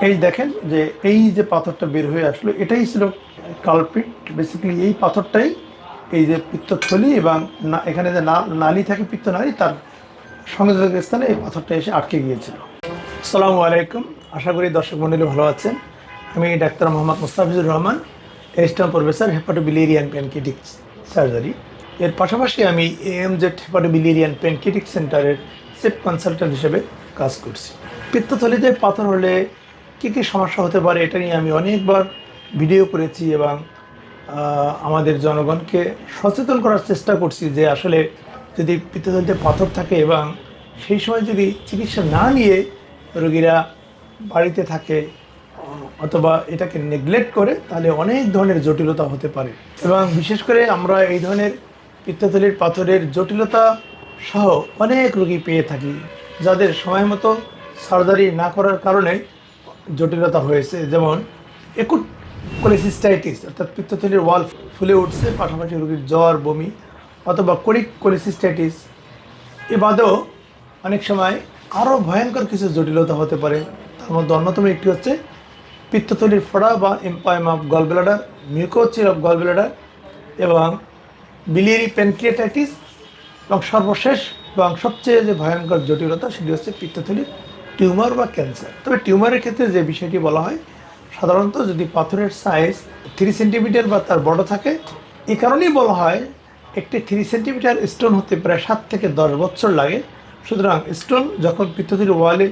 এই দেখেন যে এই যে পাথরটা বের হয়ে আসলো, এটাই ছিল কালপিট। বেসিক্যালি এই পাথরটাই এই যে পিত্তথলি এবং না- এখানে যে নালী থাকে পিত্ত নালী তার সংযোজক স্থানে এই পাথরটা এসে আটকে গিয়েছিল। আসসালামু আলাইকুম। আশা করি দর্শক মণ্ডলী ভালো আছেন। আমি doctor Mohammad Mustafizur Rahman এস্টাম professor hepatobiliary প্যানকেটিক্স surgery এর পাশাপাশি আমি এএমজেড হেপাটোবিলেরিয়ান প্যানকেটিক সেন্টারের সেফ কনসালট্যান্ট হিসেবে কাজ করছি। পিত্তথলিতে পাথর হলে কী কী সমস্যা হতে পারে এটা নিয়ে আমি অনেকবার ভিডিও করেছি এবং আমাদের জনগণকে সচেতন করার চেষ্টা করছি যে আসলে যদি পিত্তথলিতে পাথর থাকে এবং সেই সময় যদি চিকিৎসা না নিয়ে রোগীরা বাড়িতে থাকে, অথবা এটাকে নেগলেক্ট করে, তাহলে অনেক ধরনের জটিলতা হতে পারে। এবং বিশেষ করে আমরা এই ধরনের পিত্তথলির পাথরের জটিলতা সহ অনেক রোগী পেয়ে থাকি, যাদের সময় মতো সার্জারি না করার কারণে জটিলতা হয়েছে। যেমন, একুট কোলিসিস্টাইটিস অর্থাৎ পিত্তথলির ওয়াল ফুলে উঠছে, পাশাপাশি রোগীর জ্বর, বমি, অথবা কোরিক কোলিসিস্টাইটিস এ বাদেও অনেক সময় আরও ভয়ঙ্কর কিছু জটিলতা হতে পারে। তার মধ্যে অন্যতম একটি হচ্ছে পিত্তথলির ফোড়া বা empyema of gallbladder mucocele of gallbladder এবং বিলিয়ারি প্যানক্রিয়েটাইটিস এবং সর্বশেষ এবং সবচেয়ে যে ভয়ঙ্কর জটিলতা, সেটি হচ্ছে পিত্তথলির টিউমার বা ক্যান্সার। তবে টিউমারের ক্ষেত্রে যে বিষয়টি বলা হয়, সাধারণত যদি পাথরের সাইজ থ্রি সেন্টিমিটার বা তার বড় থাকে, এ কারণেই বলা হয় একটি থ্রি সেন্টিমিটার স্টোন হতে প্রায় সাত থেকে দশ বছর লাগে। সুতরাং স্টোন যখন পিত্তথলির ওয়ালে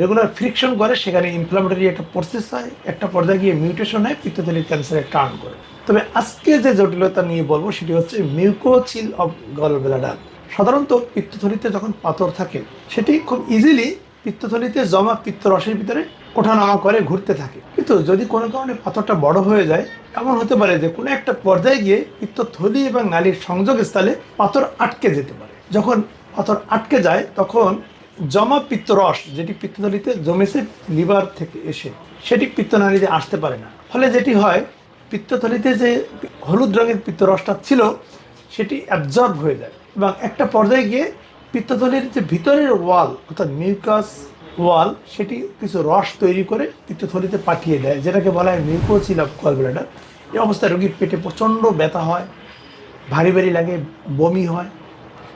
রেগুলার ফ্রিকশন করে, সেখানে ইনফ্লামেটরি একটা প্রসেস হয়, একটা পর্যায়ে গিয়ে মিউটেশন হয় পিত্তথলির ক্যান্সারে টার্ন করে। তবে আজকে যে জটিলতা নিয়ে বলব, সেটি হচ্ছে মিউকোচিল অফ গল ব্লাডার সাধারণত পিত্তথলিতে যখন পাথর থাকে, সেটি খুব ইজিলি পিত্তথলিতে জমা পিত্ত রসের ভিতরে ওঠানামা করে ঘুরতে থাকে। কিন্তু যদি কোনো কারণে পাথরটা বড় হয়ে যায়, এমন হতে পারে যে কোনো একটা পর্যায়ে গিয়ে পিত্তথলি এবং নালীর সংযোগ স্থলে পাথর আটকে যেতে পারে। যখন পাথর আটকে যায়, তখন জমা পিত্তরস, যেটি পিত্তথলিতে জমেছে লিভার থেকে এসে, সেটি পিত্তনালীতে আসতে পারে না। ফলে যেটি হয়, পিত্তথলিতে যে হলুদ রঙের পিত্তরসটা ছিল, সেটি অ্যাবজর্ব হয়ে যায় এবং একটা পর্যায়ে গিয়ে পিত্তথলির যে ভিতরের ওয়াল, অর্থাৎ মিউকাস ওয়াল, সেটি কিছু রস তৈরি করে পিত্তথলিতে পাঠিয়ে দেয়, যেটাকে বলা হয় মিউকোচিল অফ কলব্লাডার এই অবস্থায় রোগীর পেটে প্রচণ্ড ব্যথা হয়, ভারী ভারী লাগে, বমি হয়,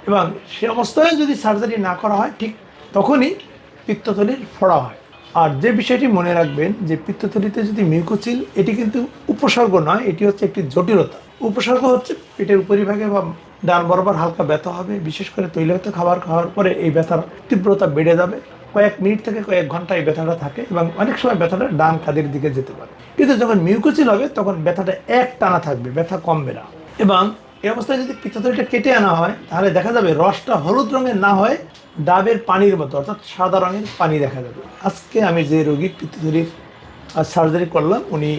এবং সে অবস্থায় যদি সার্জারি না করা হয়, ঠিক তখনই পিত্তথলির ফোড়া হয়। আর যে বিষয়টি মনে রাখবেন, যে পিত্তথলিতে যদি মিউকোচিল এটি কিন্তু উপসর্গ নয়, এটি হচ্ছে একটি জটিলতা। উপসর্গ হচ্ছে পেটের উপরিভাগে বা ডান বরাবর হালকা ব্যথা হবে, বিশেষ করে তৈলাক্ত খাবার খাওয়ার পরে এই ব্যথার তীব্রতা বেড়ে যাবে। কয়েক মিনিট থেকে কয়েক ঘণ্টা এই ব্যথাটা থাকে এবং অনেক সময় ব্যথাটা ডান কাদের দিকে যেতে পারে। কিন্তু যখন মিউকোচিল হবে, তখন ব্যথাটা এক টানা থাকবে, ব্যথা কমবে না। এবং এই অবস্থায় যদি পিত্তথলিটা কেটে আনা হয়, তাহলে দেখা যাবে রসটা হলুদ রঙের না হয়, ডাবের পানির মতো, অর্থাৎ সাদা রঙের পানি দেখা যাবে। আজকে আমি যে রোগীর পিত্তথলির সার্জারি করলাম, উনি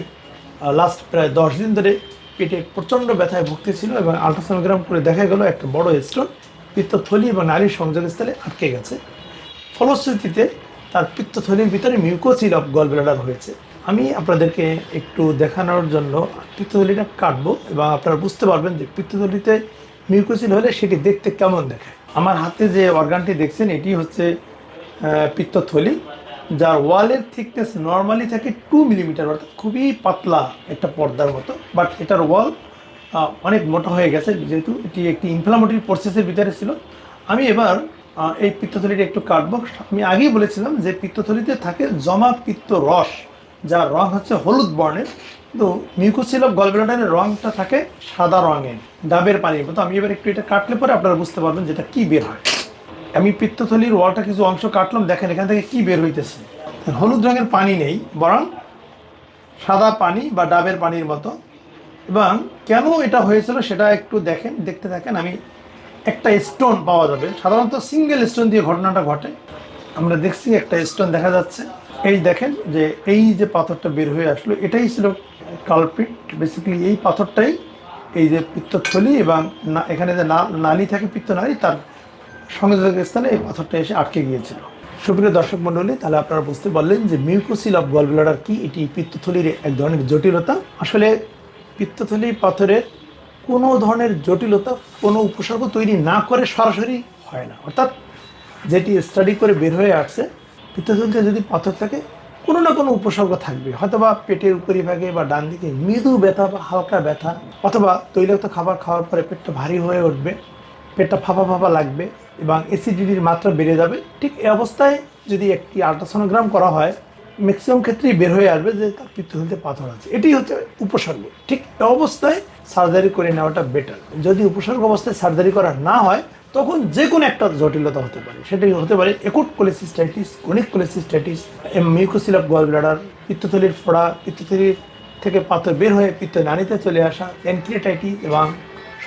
লাস্ট প্রায় দশ দিন ধরে পেটে প্রচণ্ড ব্যথায় ভুগতেছিল এবং আলট্রাসোনোগ্রাম করে দেখা গেল একটা বড় স্টোন পিত্তথলি এবং নারীর সংযোগস্থলে আটকে গেছে। ফলশ্রুতিতে তার পিত্তথলির ভিতরে মিউকোসিল অফ গল ব্লাডার হয়েছে। আমি আপনাদেরকে একটু দেখানোর জন্য পিত্তথলিটা কাটবো এবং আপনারা বুঝতে পারবেন যে পিত্তথলিতে মিউকোসিল হলে সেটি দেখতে কেমন দেখায়। আমার হাতে যে অর্গানটি দেখছেন, এটি হচ্ছে পিত্তথলি। যার ওয়ালের থিকনেস নর্মালি থাকে টু মিলিমিটার অর্থাৎ খুবই পাতলা একটা পর্দার মতো। বাট এটার ওয়াল অনেক মোটা হয়ে গেছে, যেহেতু এটি একটি ইনফ্লামেটরি প্রসেসের ভিতরে ছিল। আমি এবার এই পিত্তথলিটা একটু কাটবো। আমি আগেই বলেছিলাম যে পিত্তথলিতে থাকে জমা পিত্ত রস, যার রং হচ্ছে হলুদ বর্ণের। কিন্তু মিউকোসিল অফ গলব্লাডারের রংটা থাকে সাদা রঙের, ডাবের পানির মতো। আমি এবার একটু এটা কাটলে পরে আপনারা বুঝতে পারবেন যেটা কী বের হয়। আমি পিত্তথলির ওয়ালটা কিছু অংশ কাটলাম, দেখেন এখান থেকে কি বের হইতেছে। হলুদ রঙের পানি নেই, বরং সাদা পানি বা ডাবের পানির মতো। এবং কেন এটা হয়েছিল সেটা একটু দেখেন, দেখতে থাকেন, আমি একটা স্টোন পাওয়া যাবে। সাধারণত সিঙ্গেল স্টোন দিয়ে ঘটনাটা ঘটে। আমরা দেখছি একটা স্টোন দেখা যাচ্ছে। এই দেখেন যে এই যে পাথরটা বের হয়ে আসলো, এটাই ছিল কালপিট। বেসিক্যালি এই পাথরটাই এই যে পিত্তথলি এবং এখানে যে নালী থাকে পিত্ত নালী তার সংযোগ স্থানে এই পাথরটা এসে আটকে গিয়েছিল। সুপ্রিয় দর্শক মণ্ডলী, তাহলে আপনারা বুঝতে পারলেন যে মিউকোসিল অফ গলব্লাডার কি? এটি পিত্তথলির এক ধরনের জটিলতা। আসলে পিত্তথলি পাথরের কোনো ধরনের জটিলতা, কোনো উপসর্গ তৈরি না করে সরাসরি হয় না। অর্থাৎ যেটি স্টাডি করে বের হয়ে আসছে, পিত্তথলিতে যদি পাথর থাকে, কোনো না কোনো উপসর্গ থাকবে। হয়তোবা পেটের উপরিভাগে বা ডান দিকে মৃদু ব্যথা বা হালকা ব্যথা, অথবা তৈলাক্ত খাবার খাওয়ার পরে পেটটা ভারী হয়ে উঠবে। পেটটা ফাঁপা ফাঁপা লাগবে এবং অ্যাসিডিটির মাত্রা বেড়ে যাবে। ঠিক এই অবস্থায় যদি একটি আল্ট্রাসোনোগ্রাম করা হয় ম্যাক্সিমাম ক্ষেত্রেই বের হয়ে আসবে যে তার পিত্তথলিতে পাথর আছে। এটি হচ্ছে উপসর্গ। ঠিক এ অবস্থায় সার্জারি করে নেওয়াটা বেটার যদি উপসর্গ অবস্থায় সার্জারি করা না হয়, তখন যে কোনো একটা জটিলতা হতে পারে। সেটাই হতে পারে acute cholecystitis chronic cholecystitis mucocele of gallbladder পিত্তথলির ফোড়া, পিত্তথলির থেকে পাথর বের হয়ে পিত্ত নানিতে চলে আসা প্যানক্রিয়াটাইটিস এবং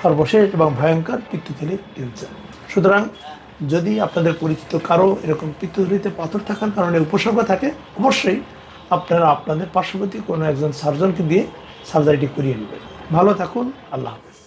সর্বশেষ এবং ভয়ঙ্কর পিত্তথলির টিউচার। সুতরাং যদি আপনাদের পরিচিত কারও এরকম পিত্তথলিতে পাথর থাকার কারণে উপসর্গ থাকে, অবশ্যই আপনারা আপনাদের পার্শ্ববর্তী কোনো একজন সার্জনকে দিয়ে সার্জারিটি করিয়ে নেবেন। ভালো থাকুন, আল্লাহ হাফেজ।